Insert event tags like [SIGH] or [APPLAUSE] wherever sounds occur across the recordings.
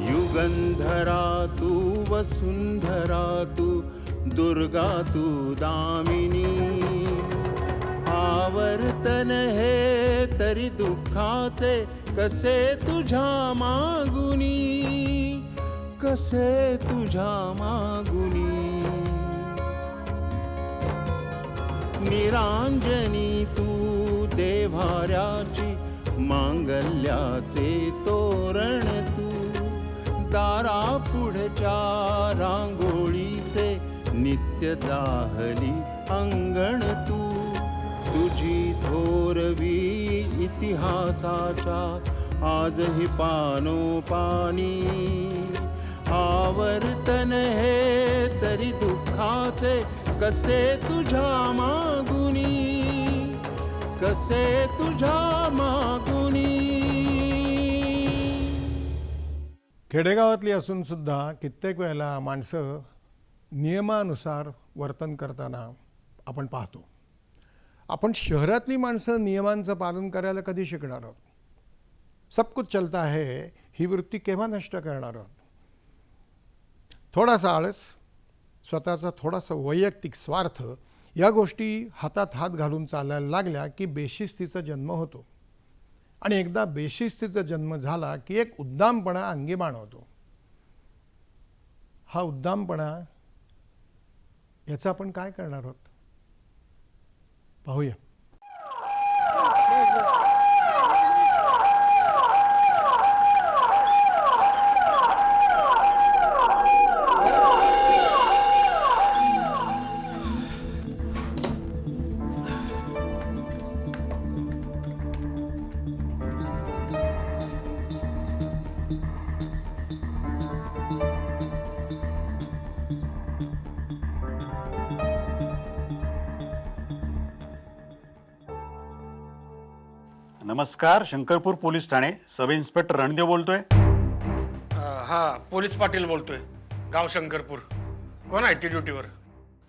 युगंधरा तू वसुंधरा तू दुर्गा तू दामिनी। आवर्तन हे तरी दुःखाचे कसे तुझ्या मागुनी? कसे तुझ्या मागुनी? निरांजनी तू देवाऱ्याची मांगल्याचे तोरण तू. दारा पुढच्या रांगोळीचे नित्य दाहली अंगण तू. तुझी थोरवी इतिहासाच्या आजही पानोपानी. आवर्तन हे तरी दुःखाचे कसे तुझ्या मागुनी? कसे तुझ्या मागुनी? खेडेगावातली असून सुद्धा कित्येक वेळेला माणसं नियमानुसार वर्तन करताना आपण पाहतो. आपण शहरातली माणसं नियमांचं पालन करायला कधी शिकणार आहोत? सब कुछ चलता है ही वृत्ती केव्हा नष्ट करणार आहोत? थोडासा आळस स्वतःचा थोडासा वैयक्तिक स्वार्थ या गोष्टी हातात हात घालून चालायला लागल्या की बेशिस्तीचा जन्म होतो. आणि एकदा बेशिस्तीचा जन्म झाला की एक उद्दामपणा अंगी बाणवतो हा उद्दामपणा याचं आपण काय करणार आहोत? पाहूया. नमस्कार शंकरपूर पोलीस ठाणे. सब इन्स्पेक्टर रणदेव बोलतोय. हा पोलीस पाटील बोलतोय. गाव शंकरपूर. कोण आहे ती ड्युटीवर?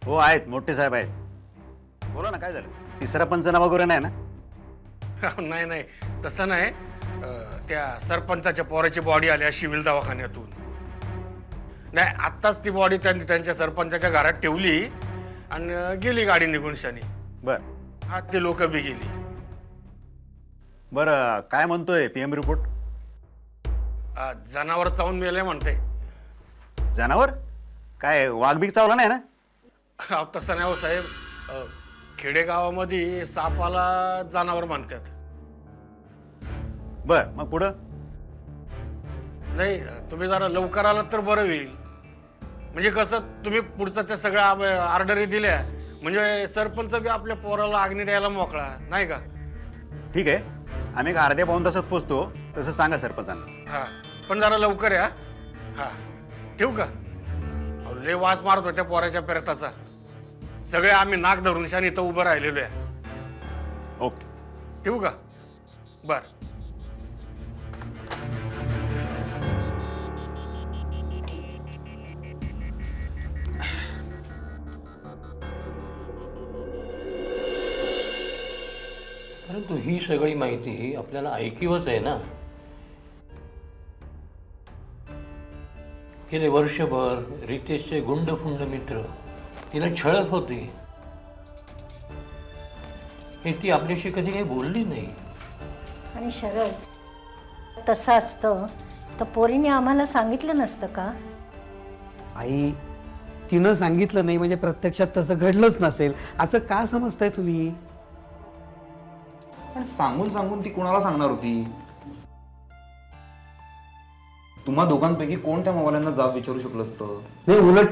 हो आहेत. मोठे साहेब आहेत. बोला ना काय झालं? तिसरा पंचनामा वगैरे नाही ना? नाही नाही. तसं नाही. अ, त्या सरपंचाच्या पोराची बॉडी आली आहे सिव्हिल दवाखान्यातून. नाही आत्ताच ती बॉडी त्यांनी त्यांच्या सरपंचाच्या घरात ठेवली आणि गेली गाडी निघून शानी. बर. हा ते लोक बी गेली. बरं काय म्हणतोय पी एम रिपोर्ट अ, जनावर चावून मेले म्हणते जनावर? काय वाघबीक चावला नाही ना? अहो, तसं नाही हो साहेब. अ, खेडेगावामध्ये सापाला जनावर म्हणतात. बर मग पुढं? नाही तुम्ही जरा लवकर आलात तर बरं होईल. म्हणजे कसं तुम्ही पुढचं त्या सगळ्या ऑर्डरी दिल्या. म्हणजे सरपंच बी आपल्या पोराला अग्नी द्यायला मोकळा नाही का? ठीक आहे. आम्ही एक अर्ध्या पाऊन तासात पोचतो. तसं सांगा सरपंचांना. हा पण जरा लवकर या. हा ठेवू का? अहो, लय वास मारत होत्या पोराच्या पेरताचा. सगळे आम्ही नाक धरून शान इथं उभं राहिलेलो आहे. ओके. ठेवू का? बर. परंतु ही सगळी माहिती आपल्याला ऐकीवच आहे ना. गेले वर्षभर रितेशचे गुंडफुंड मित्र तिला छळत होते. हे ती आपल्याशी कधी काही बोलली नाही. आणि शरद तसं असतं तर पोरीने आम्हाला सांगितलं नसतं का? आई तिनं सांगितलं नाही म्हणजे प्रत्यक्षात तसं घडलंच नसेल. असं का समजताय तुम्ही? पण सांगून सांगून ती कोणाला सांगणार होती? तुम्हा दोघांपैकी कोण त्या मोबाईलांना जाब विचारू शकलं असतं? नाही उलट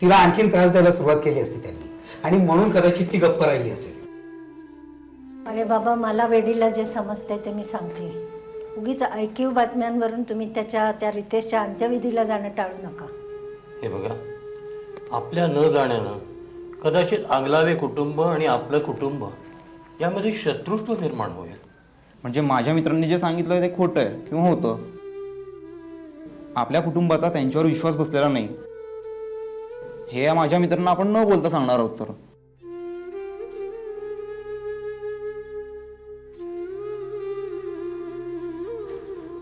तिला आणखीन त्रास द्यायला सुरुवात केली असती त्यांनी. आणि म्हणून कदाचित ती गप्प राहिली असेल. अरे बाबा मला वेडीला जे समजते ते मी सांगते. उगीच ऐकीव बातम्यांवरून तुम्ही त्याच्या त्या रितेशच्या अंत्यविधीला जाणं टाळू नका. हे बघा आपल्या न जाण्यानं कदाचित आगलावे कुटुंब आणि आपलं कुटुंब यामध्ये शत्रुत्व निर्माण होईल. म्हणजे माझ्या मित्रांनी जे सांगितलं ते खोटं आहे किंवा होतं. आपल्या कुटुंबाचा त्यांच्यावर विश्वास बसलेला नाही. हे या माझ्या मित्रांना आपण न बोलता सांगणार आहोत तर.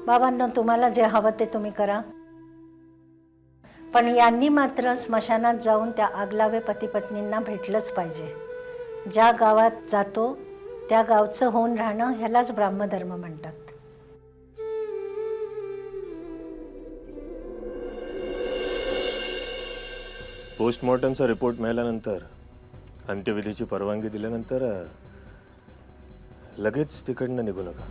बाबांनो तुम्हाला जे हवं ते तुम्ही करा. पण यांनी मात्र स्मशानात जाऊन त्या आगलावे पती पत्नींना भेटलंच पाहिजे. ज्या गावात जातो त्या गावचं होऊन राहणं ह्यालाच ब्राह्मधर्म म्हणतात. पोस्टमॉर्टमचा रिपोर्ट मिळाल्यानंतर अंत्यविधीची परवानगी दिल्यानंतर लगेच तिकडनं निघू नका.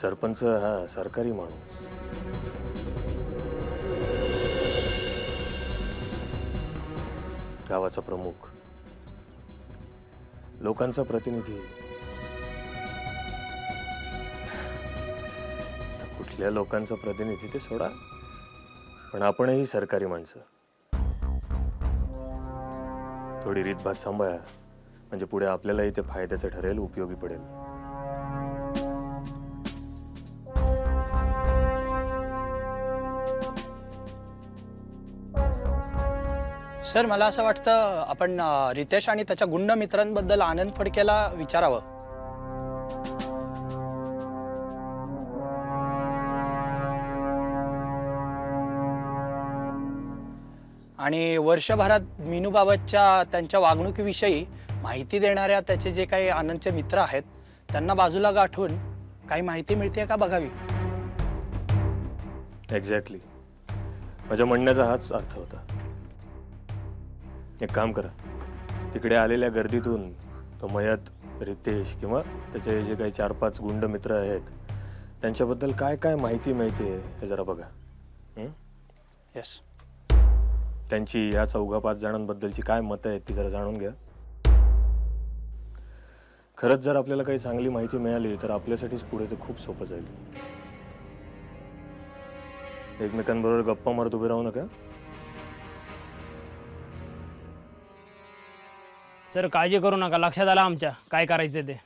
सरपंच हा सरकारी माणूस. गावाचा प्रमुख. लोकांचा प्रतिनिधी. आता कुठल्या लोकांचा प्रतिनिधी ते सोडा पण आपणही सरकारी माणसं. थोडी रीतभात सांभाळा म्हणजे पुढे आपल्यालाही ते फायद्याचं ठरेल उपयोगी पडेल. सर मला असं वाटतं आपण रितेश आणि त्याच्या गुंड मित्रांबद्दल आनंद फडकेला विचारावं. आणि वर्षभरात मीनूबाबतच्या त्यांच्या वागणुकीविषयी माहिती देणाऱ्या त्याचे जे काही आनंदचे मित्र आहेत त्यांना बाजूला गाठून काही माहिती मिळते का बघावी? एक्झॅक्टली माझ्या म्हणण्याचा हाच अर्थ होता. एक काम करा. तिकडे आलेल्या गर्दीतून तो मयत रितेश किंवा त्याचे जे काही चार पाच गुंड मित्र आहेत त्यांच्याबद्दल काय काय माहिती मिळते हे जरा बघा. हं? येस त्यांची या चौघा पाच जणांबद्दलची काय मतं आहेत ती जरा जाणून घ्या. खरंच जर आपल्याला काही चांगली माहिती मिळाली तर आपल्यासाठीच पुढे ते खूप सोपं जाईल. एकमेकांबरोबर गप्पा मारत उभे राहू नका. सर काळजी करू नका. लक्षात आलं आमच्या. काय करायचं ते?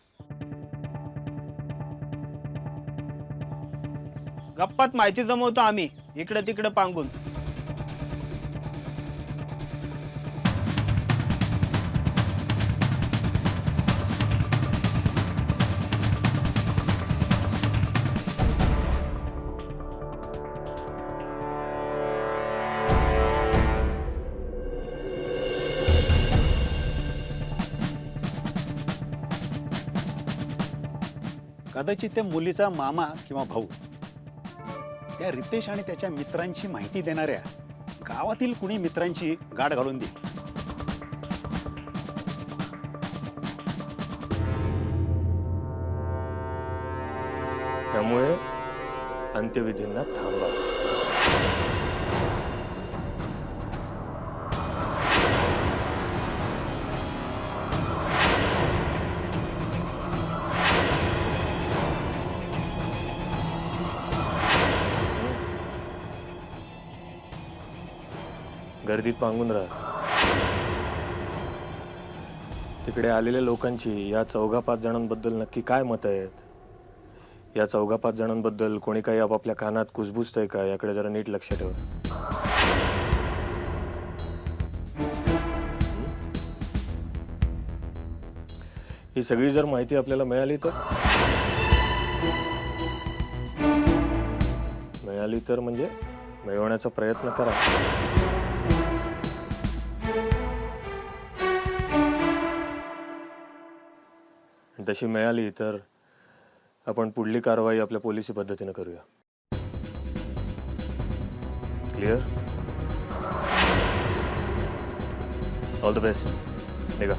गप्पात माहिती जमवतो आम्ही. इकडं तिकडं पांगून. कदाचित त्या मुलीचा मामा किंवा भाऊ. त्या रितेश आणि त्याच्या मित्रांची माहिती देणाऱ्या गावातील कुणी मित्रांची गाठ घालून दे. त्यामुळे अंत्यविधींना थांबा. गर्दीत मागून राहा तिकडे आलेल्या लोकांची या चौघा पाच जणांबद्दल नक्की काय मत आहेत? या चौघा पाच जणांबद्दल कोणी काही आपापल्या कानात कुजबुजतंय का? याकडे जरा नीट लक्ष ठेवा. ही सगळी जर माहिती आपल्याला मिळाली तर? मिळाली तर म्हणजे मिळवण्याचा प्रयत्न करा. तशी मिळाली तर आपण पुढली कारवाई आपल्या पोलिसी पद्धतीने करूया. क्लिअर ऑल द बेस्ट निघा.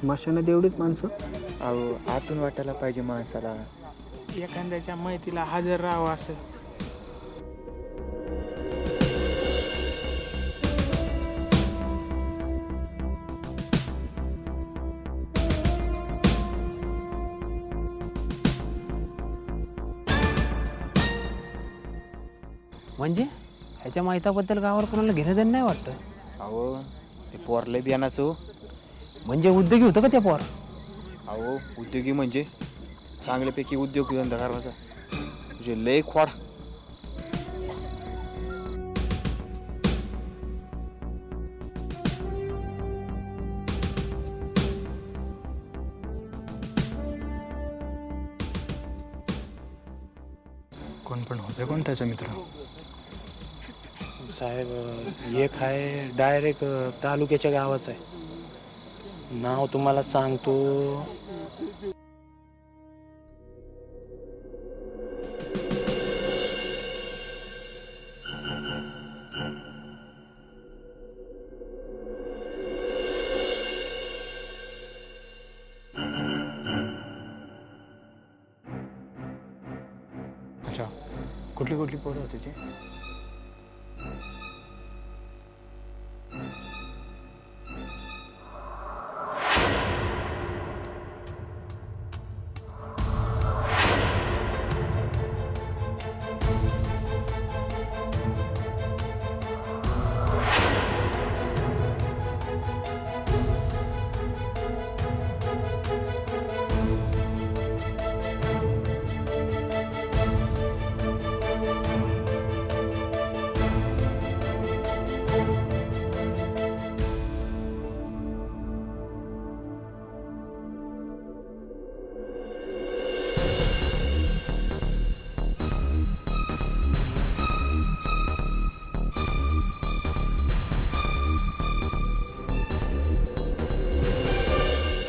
स्मशानात एवढीच माणसं. अहो आतून वाटायला पाहिजे माणसाला. एखाद्याच्या माहितीला हजर राहावं असं. म्हणजे? ह्याच्या माहिताबद्दल गावावर कोणाला घेणं देणं नाही वाटतं? अहो ते पोरले बियाणाचं म्हणजे उद्योगी होतं का त्या पोर अहो उद्योगी म्हणजे? चांगल्यापैकी उद्योग धंदा करायचा. म्हणजे लय खोड. कोण पण होतं कोण त्याचा मित्र? साहेब एक आहे डायरेक्ट तालुक्याच्या गावाचं आहे. नाव तुम्हाला सांगतो.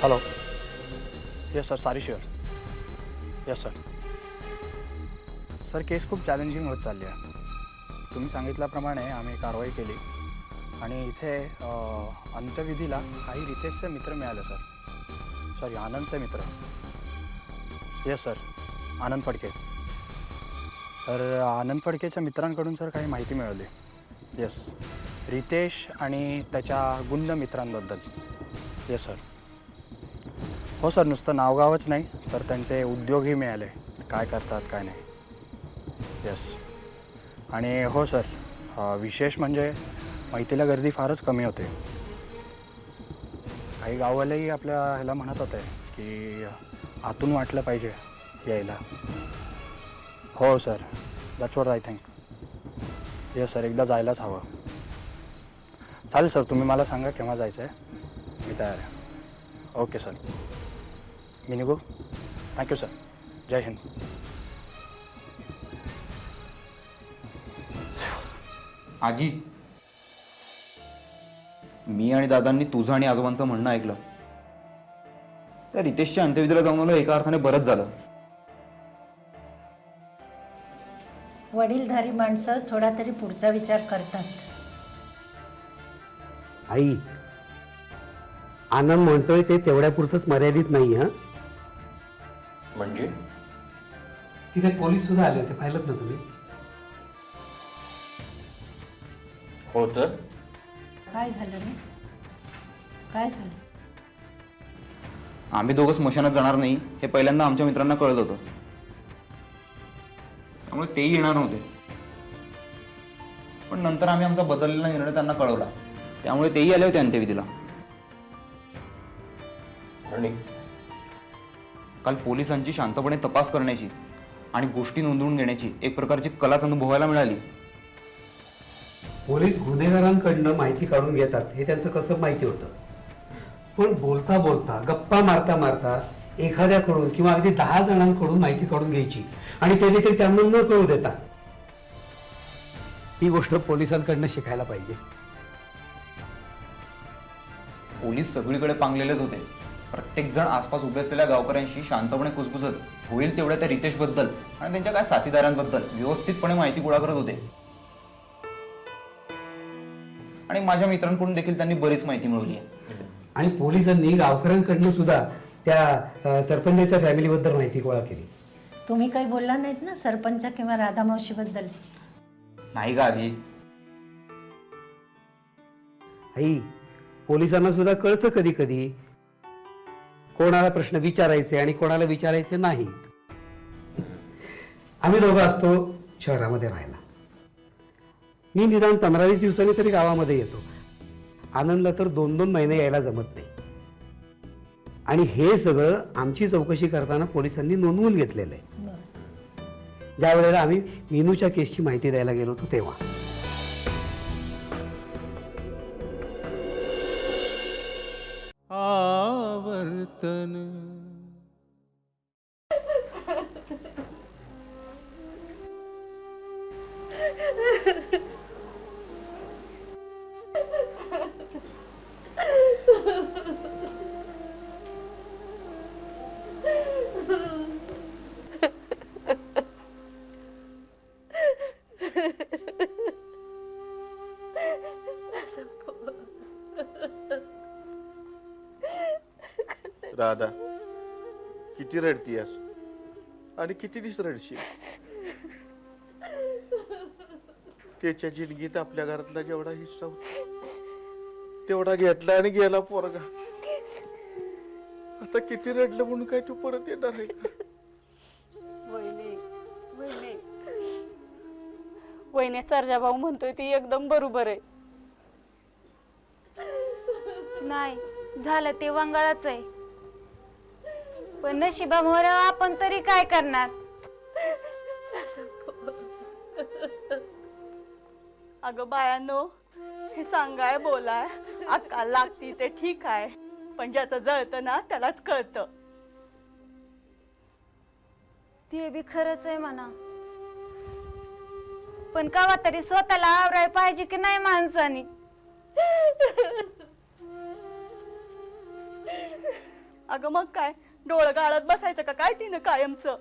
Hello yes sir sorry sure yes sir sir case खूप चॅलेंजिंग होत चालली आहे. तुम्ही सांगितल्याप्रमाणे आम्ही कारवाई केली. आणि इथे अंत्यविधीला काही रितेशचे मित्र मिळाले सर सॉरी आनंदचे मित्र. Yes sir Anand Phadke. तर आनंद फडकेच्या मित्रांकडून सर काही माहिती मिळाली. येस रितेश आणि त्याच्या गुंड मित्रांबद्दल. येस सर हो सर नुसतं नावगावच नाही तर त्यांचे उद्योगही मिळाले. काय करतात काय नाही. येस आणि हो सर विशेष म्हणजे माहितीला गर्दी फारच कमी होते. काही गावालाही आपल्या ह्याला म्हणत होते की आतून वाटलं पाहिजे यायला. हो sir that's what I think yes sir एकदा जायलाच हवं. चालेल सर तुम्ही मला सांगा केव्हा जायचं आहे मी तयार आहे. Okay sir. मी निघू थँक्यू सर जय हिंद आजी. मी आणि दादांनी तुझं आणि आजोबांचं म्हणणं ऐकलं. त्या रितेशच्या अंत्यविधीला जाऊन आलो एका अर्थाने बरंच झालं. वडीलधारी माणसं थोडा तरी पुढचा विचार करतात. आई आनंद म्हणतोय ते तेवढ्यापुरतंच मर्यादित नाही हा? म्हणजे? तिथे पोलीस सुद्धा आले होते पाहिलं ना तुम्ही? हो तर? काय झालं रे? काय झालं? आम्ही दोघं स्मशानात जाणार नाही हे पहिल्यांदा आमच्या मित्रांना कळत होतं. त्यामुळे तेही येणार नव्हते. पण नंतर आम्ही आमचा बदललेला निर्णय त्यांना कळवला. त्यामुळे तेही आले होते अंत्यविधीला. आणि काल पोलिसांची शांतपणे तपास करण्याची आणि गोष्टी नोंदवून घेण्याची एक प्रकारची कलाच अनुभवायला मिळाली. पोलीस गुन्हेगारांकडनं माहिती काढून घेतात हे त्यांचं कसं माहिती होतं? पण बोलता बोलता गप्पा मारता मारता एखाद्याकडून किंवा अगदी दहा जणांकडून माहिती काढून घ्यायची आणि ते देखील त्यांना न कळू देता. ही गोष्ट पोलिसांकडनं शिकायला पाहिजे. पोलीस सगळीकडे पांगलेलेच होते. प्रत्येक जण आसपास उभे असलेल्या गावकऱ्यांशी शांतपणे कुसकुसत होईल तेवढ्या त्या रितेशबद्दल आणि त्यांच्या काय साथीदारांबद्दल व्यवस्थितपणे माहिती गोळा करत होते. आणि माझ्या मित्रांकडून देखील त्यांनी बरीच माहिती मिळवली आहे. आणि पोलिसांनी गावकऱ्यांकडनं सुद्धा त्या सरपंचाच्या फॅमिलीबद्दल माहिती गोळा केली. तुम्ही काही बोलला नाहीत ना सरपंच किंवा राधामावशीबद्दल? नाही का आजी. आई पोलिसांना सुद्धा कळतं कधी कधी कोणाला प्रश्न विचारायचे आणि कोणाला विचारायचे नाही. आम्ही दोघं असतो शहरामध्ये राहायला. मी निदान पंधरा वीस दिवसांनी तरी गावामध्ये येतो. आनंदला तर दोन दोन महिने यायला जमत नाही. आणि हे सगळं आमची चौकशी करताना पोलिसांनी नोंदवून घेतलेलं आहे. ज्या वेळेला आम्ही मीनूच्या केसची माहिती द्यायला गेलो होतो तेव्हा. आवर्तन राधा [LAUGHS] किती रडतीयस? आणि किती दिस रडशील? त्याच्या जिंदगीत आपल्या घरातला जेवढा हिस्सा होता तेवढा घेतला आणि गेला पोरगा. आता किती रडलं म्हणून काय तू परत येणार आहे का? वहिनी सरजा भाऊ म्हणतोय ती एकदम बरोबर आहे. नाही झालं ते वंगाळच आहे. पण नशिबामुळे आपण तरी काय करणार? अगं बायानो हे सांगाय बोलाय अक्का लागती ते ठीक आहे पण ज्याचं जळतं ना त्यालाच कळतं. ते बी खरंच आहे म्हणा. पण कवा तरी स्वतःला आवराय पाहिजे की नाही माणसानी? अगं मग काय? डोळं गाळत बसायचं का? काय तिनं कायमचं?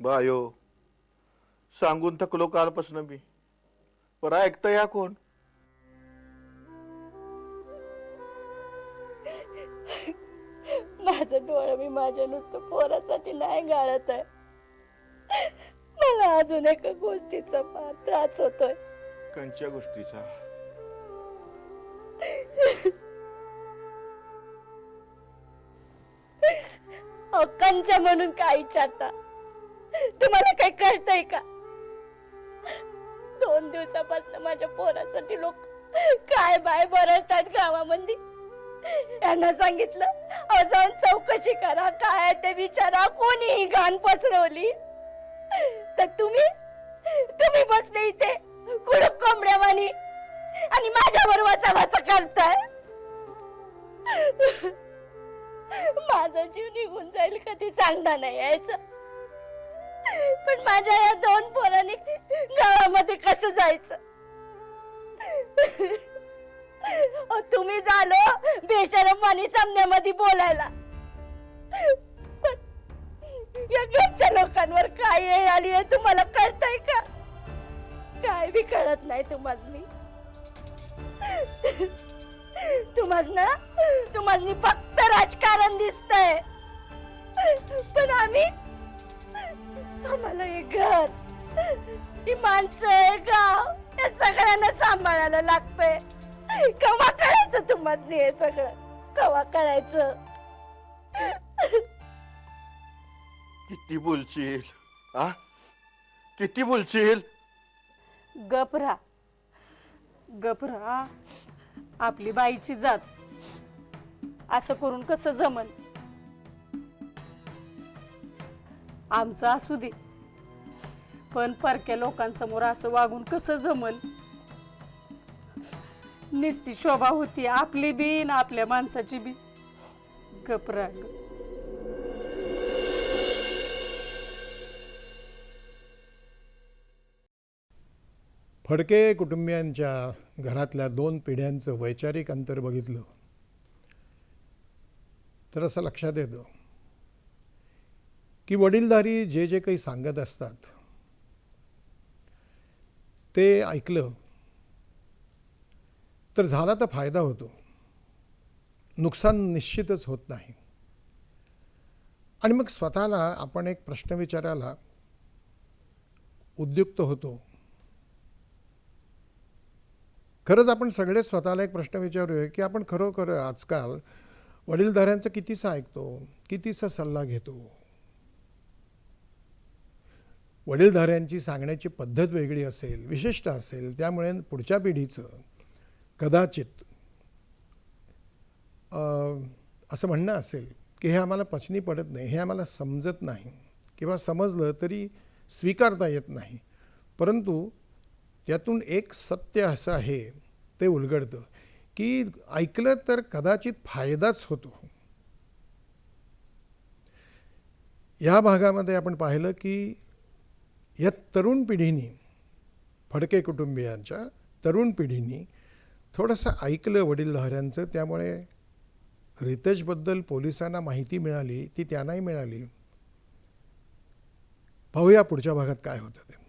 बायो सांगून थकलो कालपासून मी. पर ऐकतं या कोण? माझं डोळं मी माझ्या नुसतं पोरासाठी नाही गाळत आहे. मला अजून एका गोष्टीचा फार त्रास होतोय. कंच्या गोष्टीचा? हक्कांच्या म्हणून काय विचारता? तुम्हाला काही कळतंय का? दोन दिवसापासून माझ्या पोरासाठी लोक काय बाय बरळतात गावामध्ये? यांना सांगितलं अहो जाऊन चौकशी करा काय ते विचारा कोणी ही घाण पसरवली? तर तुम्ही तुम्ही बसले इथे कुडक कोंबड्यावानी आणि माझ्यावर वसा वसा करताय? जीव निघून जाईल कधी चांगला नाही यायचं. पण माझ्या या दोन पोरांनी गावामध्ये कसं जायचं? अहो, तुम्ही झालो बेशरम आणि सामन्यामध्ये बोलायला. या घरच्या लोकांवर काय येळ आली आहे तुम्हाला कळतंय का? काय बी कळत नाही तुम्हाला तुम्हाला ना तुम्हाला फक्त राजकारण दिसतंय. पण आम्ही आम्हाला हे घर ही माणसं हे गाव या सगळ्यांना सांभाळायला लागतंय. कवा कळायचं तुम्हाला हे सगळं? कवा कळायचं? किती बोलशील आ? किती बोलशील? गपरा गपरा आपली बाईची जात. असं करून कसं जमन? आमचं असू दे. पण परक्या लोकांसमोर असं वागून कसं जमल निस्ती शोभा होती आपली बी ना आपल्या माणसाची बी. गपरा फडके कुटुंबियांच्या घरातल्या दोन पिढ्यांचं वैचारिक अंतर बघितलं तर असं लक्षात येतं की वडीलधारी जे जे काही सांगत असतात ते ऐकलं तर झाला तर फायदा होतो. नुकसान निश्चितच होत नाही. आणि मग स्वतःला आपण एक प्रश्न विचारायला उद्युक्त होतो खरंच आपण सगळे स्वतःला एक प्रश्न विचारूया की आपण खरोखर आजकाल वडीलधाऱ्यांचं कितीसा ऐकतो कितीसा सल्ला घेतो? वडीलधाऱ्यांची सांगण्याची पद्धत वेगळी असेल विशिष्ट असेल त्यामुळे पुढच्या पिढीचं कदाचित असं म्हणणं असेल की हे आम्हाला पचनी पडत नाही हे आम्हाला समजत नाही किंवा समजलं तरी स्वीकारता येत नाही. परंतु यातून एक सत्य असं आहे ते उलगडतं. की ऐकलं तर कदाचित फायदाच होतो. या भागामध्ये आपण पाहिलं की या तरुण पिढीनी फडके कुटुंबियांच्या तरुण पिढीनी थोडंसं ऐकलं वडीलधाऱ्यांचं त्यामुळे रितेशबद्दल पोलिसांना माहिती मिळाली ती त्यांनाही मिळाली. पाहूया पुढच्या भागात काय होतं ते.